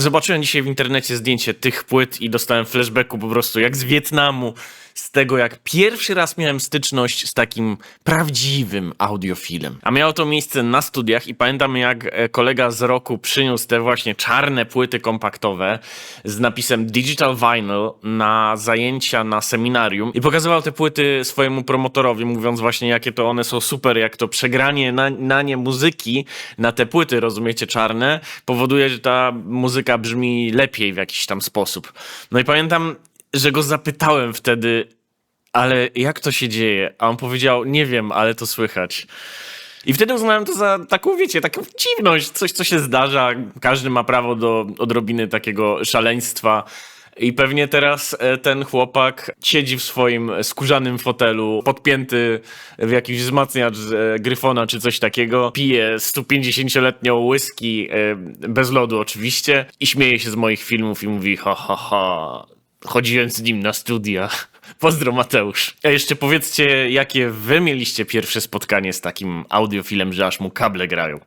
Zobaczyłem dzisiaj w internecie zdjęcie tych płyt i dostałem flashbacku po prostu jak z Wietnamu, z tego jak pierwszy raz miałem styczność z takim prawdziwym audiofilem. A miało to miejsce na studiach i pamiętam jak e, kolega z roku przyniósł te właśnie czarne płyty kompaktowe z napisem Digital Vinyl na zajęcia na seminarium i pokazywał te płyty swojemu promotorowi, mówiąc właśnie jakie to one są super, jak to przegranie na, na nie muzyki, na te płyty, rozumiecie, czarne, powoduje, że ta muzyka brzmi lepiej w jakiś tam sposób. No i pamiętam, że go zapytałem wtedy, ale jak to się dzieje? A on powiedział, nie wiem, ale to słychać. I wtedy uznałem to za taką, wiecie, taką dziwność, coś, co się zdarza. Każdy ma prawo do odrobiny takiego szaleństwa. I pewnie teraz e, ten chłopak siedzi w swoim skórzanym fotelu, podpięty w jakiś wzmacniacz e, Gryfona czy coś takiego, pije 150-letnią whisky, e, bez lodu oczywiście, i śmieje się z moich filmów i mówi ha ha ha, chodziłem z nim na studia. Pozdro Mateusz. A jeszcze powiedzcie, jakie wy mieliście pierwsze spotkanie z takim audiofilem, że aż mu kable grają.